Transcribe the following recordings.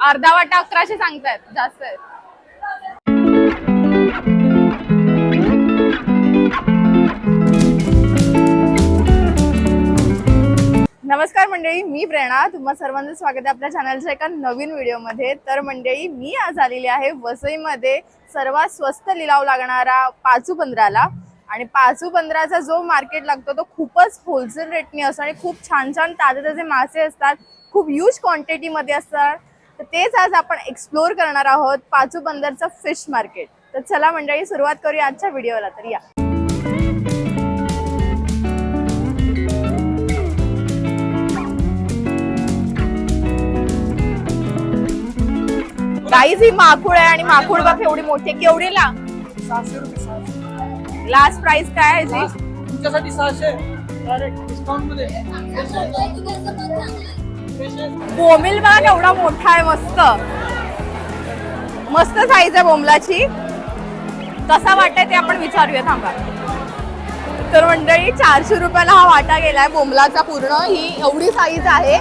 अर्धा वाटा अकराशे सांगतायत जास्त आहेत. नमस्कार मंडळी मी प्रेरणा. तुम्हा सर्वांचं स्वागत आहे आपल्या चॅनलच्या एका नवीन व्हिडिओमध्ये. तर मंडळी मी आज आलेली आहे वसईमध्ये सर्वात स्वस्त लिलाव लागणारा पाचू पंधराला आणि पाचू पंधराचा जो मार्केट लागतो तो खूपच होलसेल रेटने असतो आणि खूप छान छान ताजे ताजे मासे असतात. खूप ह्यूज क्वांटिटीमध्ये असतात. तर तेच आज आपण एक्सप्लोअर करणार आहोत पाचू पंधरचं फिश मार्केट तर चला मंडळी सुरुवात करूया आजच्या व्हिडिओला तर या. गाईज ही माकुळ आहे आणि माकुळ बघ एवढी मोठी आहे. केवढीला सहाशे रुपये सहाशे. लास्ट प्राइस काय आहे याची? तुमच्यासाठी सहाशे. डायरेक्ट डिस्काउंटमध्ये. बोंबील बघा केवढा मोठा आहे मस्त. मस्त साईज आहे बोंबलाची. कसा वाटतंय ते आपण विचारूया थांबा. तर मंडळी चारशे रुपयाला हा वाटा गेलाय बोंबलाचा पूर्ण. ही एवढी साईज आहे.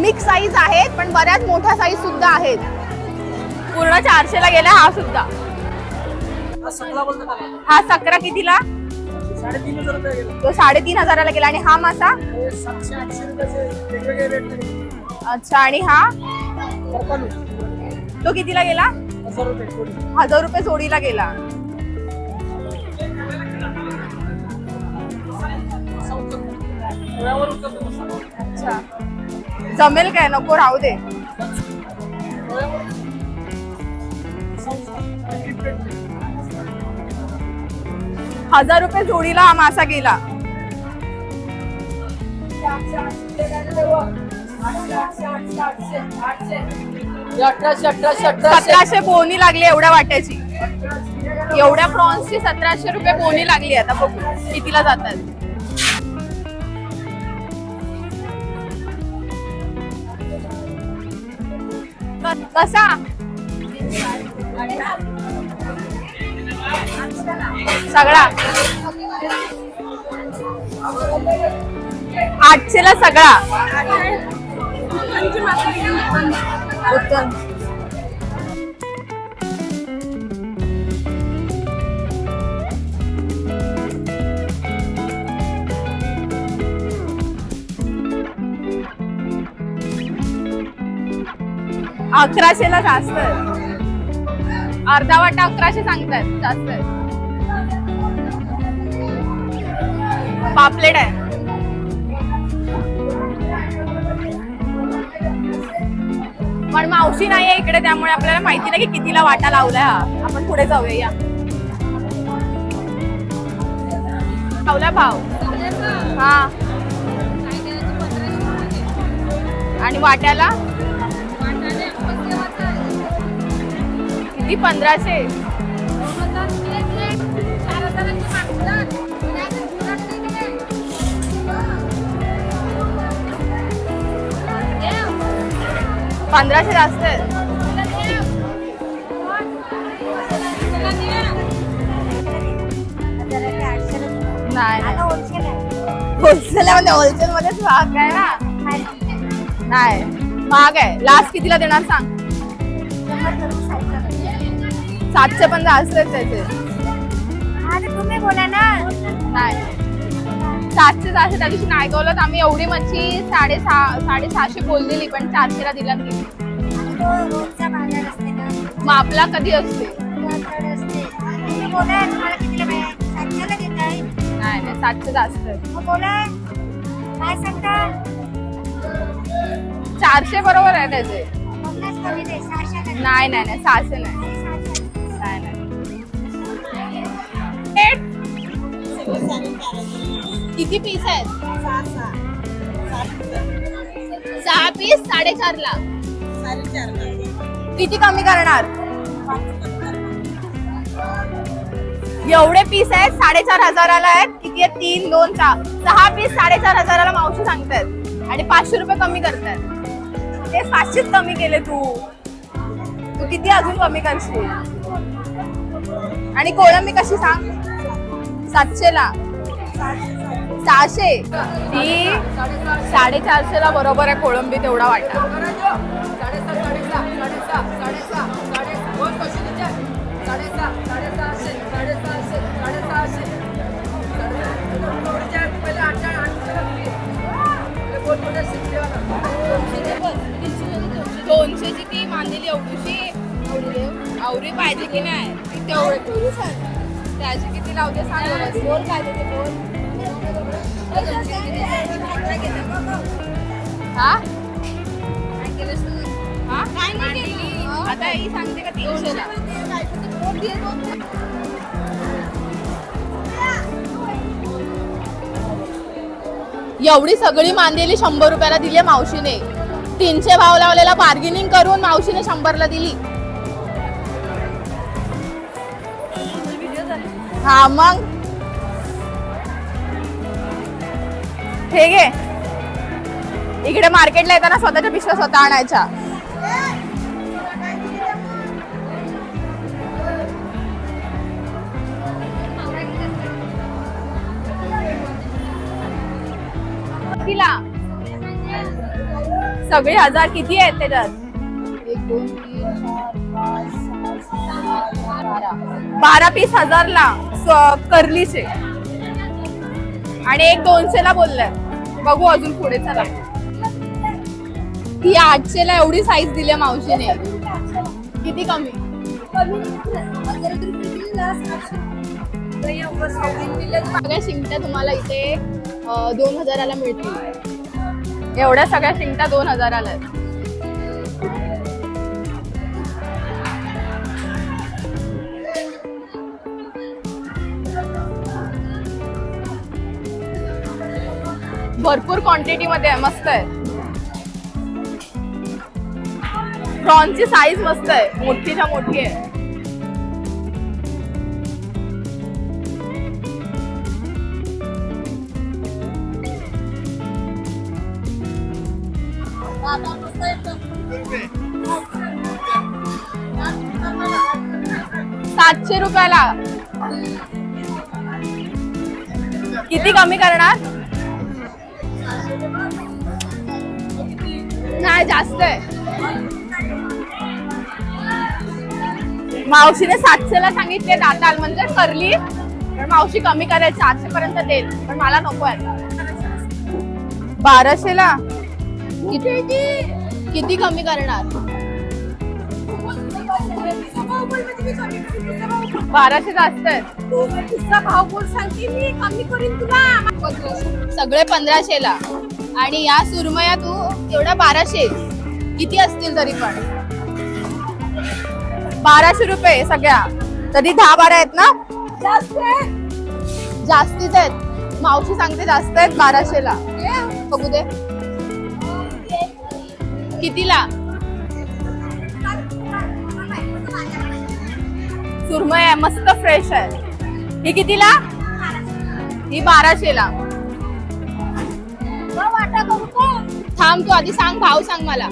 मिक्स साईज आहे पण बऱ्याच मोठ्या साईज सुद्धा आहेत. पूर्ण चारशेला गेलाय हा सुद्धा. हा सकरा कितीला? तो साडेतीन हजाराला गेला. आणि हा मासा? अच्छा आणि हा? तो कितीला गेला? हजार रुपये जोडीला गेला. अच्छा. जमेल काय? नको राहू दे. हजार रुपये जोडीला हा मासा गेला. अठराशे अठराशे अठराशे. सतराशे बोनी लागली एवढ्या वाट्याची. एवढ्या प्रॉन्सची सतराशे रुपये बोनी लागली आता बघू. कितीला जातात? कसा? सगळा. आठशेला सगळा. उत्तम. अकराशेला जास्त. अर्धा वाटा अकराशे सांगतात जास्त. पापलेट आहे. पण मावशी नाहीये इकडे त्यामुळे आपल्याला माहिती नाही की कितीला वाटा लावलाय हा. आपण पुढे जाऊया. या लावला भाव? हा. आणि वाट्याला? किती? पंधराशे. पंधराशे जास्त आहे. नाही होलसेल मध्ये होलसेल मध्येच महाग आहे ना? नाही महाग आहे. लास्ट कितीला देणार सांग? सातशे पण जास्त आहेत त्याचे. तुम्ही बोला ना. नाही. सातशे सहाशे त्या दिवशी नाही गवलं तर आम्ही एवढी मच्छी साडेसहा साडेसहाशे बोललेली पण चारशेला दिला गेली मग आपला कधी असते? नाही नाही सातशे जास्त चारशे बरोबर आहे त्याचे. नाही नाही नाही सहाशे नाही. नाही नाही. किती पीस आहेत? सहा पीस साडेचारला. किती कमी करणार? एवढे पीस आहेत साडेचार हजाराला आहेत. किती आहेत? तीन दोन चार. सहा पीस साडेचार हजाराला मावशी सांगतायत आणि पाचशे रुपये कमी करतायत ते पाचशेच कमी केले तू. तू किती अजून कमी करशील? आणि कोळंबी कशी सांग? सातशेला. सहाशे. ती साडेचारशे ला बरोबर आहे कोळंबी तेवढा वाटा. दोनशेची ती मांदेली एवढीशी. आवरी पाहिजे की नाही? तेवढी. त्याची किती लावते सांग बोल काय बोल. हा? हा? काय नाही केली आता सांगते का तीनशेला? एवढी सगळी मांदेली शंभर रुपयाला दिली मावशीने. तीनशे भाव लावलेला बार्गेनिंग करून मावशीने शंभरला दिली. हा मग? हे घे. इकडे मार्केटला येताना स्वतःच्या पिशव्या स्वतः आणायच्या. सगळे हजार किती आहेत त्याच्यात बारा पीस हजार ला कर्लीचे आणि एक दोनशे ला बोललाय. बघू अजून पुढे चला. ही आठशे ला एवढी साईज दिली मावशीने. किती कमी? सगळ्या शिंगट्या तुम्हाला इथे दोन हजाराला मिळतील. एवढ्या सगळ्या शिंगट्या दोन हजाराला आहेत. भरपूर क्वांटिटीमध्ये आहे मस्त आहे. प्रॉनची साईज मस्त आहे. मोठीच्या मोठी आहे. सातशे रुपयाला. किती कमी करणार? नाही जास्त आहे? मावशीने सातशे ला सांगितले दाताल म्हणजे करली पण मावशी कमी करायची आठशे पर्यंत देईल. पण मला नको आहे. बाराशे ला किती? किती कमी करणार? बाराशे जास्त आहे. भाव सगळे पंधराशे ला आणि या सुरमया तू एवढ्या बाराशे किती असतील तरी पण? बाराशे रुपये सगळ्या. तरी दहा बारा आहेत ना? जास्तीच आहेत. मावशी सांगते जास्त आहेत बाराशे ला बघू दे. कितीला? सुरमय आहे मस्त फ्रेश आहे. ही कितीला? ही बाराशे ला थांब तू आधी सांग भाव सांग मला.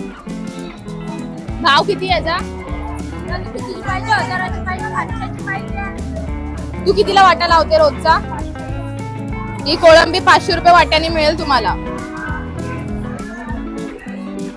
भाव किती याचा तू कितीला वाटा लावते रोजचा? ही कोळंबी पाचशे रुपये वाट्याने मिळेल तुम्हाला.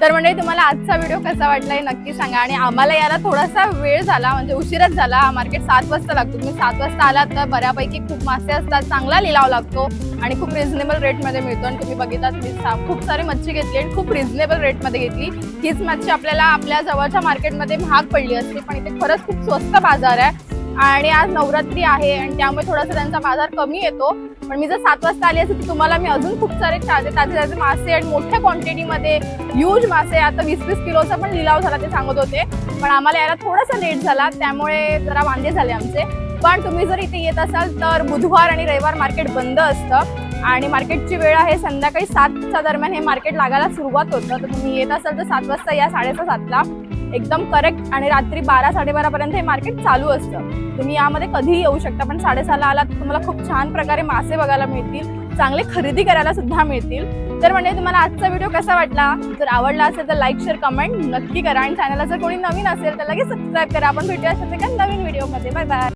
तर म्हणजे तुम्हाला आजचा व्हिडिओ कसा वाटला हे नक्की सांगा. आणि आम्हाला याला थोडासा वेळ झाला म्हणजे उशीरच झाला. हा मार्केट सात वाजता लागतो. तुम्ही सात वाजता आलात तर बऱ्यापैकी खूप मासे असतात चांगला लिलाव लागतो आणि खूप रिझनेबल रेटमध्ये मिळतो. आणि तुम्ही बघितलात मी सा- खूप सारी मच्छी घेतली आणि खूप रिझनेबल रेटमध्ये घेतली. हीच मच्छी आपल्याला आपल्या जवळच्या मार्केटमध्ये महाग पडली असते पण इथे खरंच खूप स्वस्त बाजार आहे. आणि आज नवरात्री आहे आणि त्यामुळे थोडासा त्यांचा बाजार कमी येतो. पण मी जर सात वाजता आली असेल तर तुम्हाला मी अजून खूप सारे ताजे ताजे ताजे मासे आणि मोठ्या क्वांटिटीमध्ये ह्यूज मासे आता वीस वीस किलोचा पण लिलाव झाला ते सांगत होते. पण आम्हाला यायला थोडासा लेट झाला त्यामुळे जरा वांदे झाले आमचे. पण तुम्ही जर इथे येत असाल तर बुधवार आणि रविवार मार्केट बंद असतं. आणि मार्केटची वेळ आहे संध्याकाळी सातच्या दरम्यान हे मार्केट लागायला सुरुवात होतं. तर तुम्ही येत असाल तर सात वाजता या साडेसहा सातला. एकदम करेक्ट आणि रात्री बारा साडेबारा पर्यंत हे मार्केट चालू असतं. तुम्ही यामध्ये कधीही येऊ शकता पण साडेसहाला आलात तर तुम्हाला खूप छान प्रकारे मासे बघायला मिळतील चांगले खरेदी करायला सुद्धा मिळतील. तर म्हणजे तुम्हाला आजचा व्हिडिओ कसा वाटला? जर आवडला असेल तर लाईक शेअर कमेंट नक्की करा. आणि चॅनलला जर कोणी नवीन असेल तर लगेच सबस्क्राईब करा. आपण भेटूया अशाच एका नवीन व्हिडिओमध्ये बाय बाय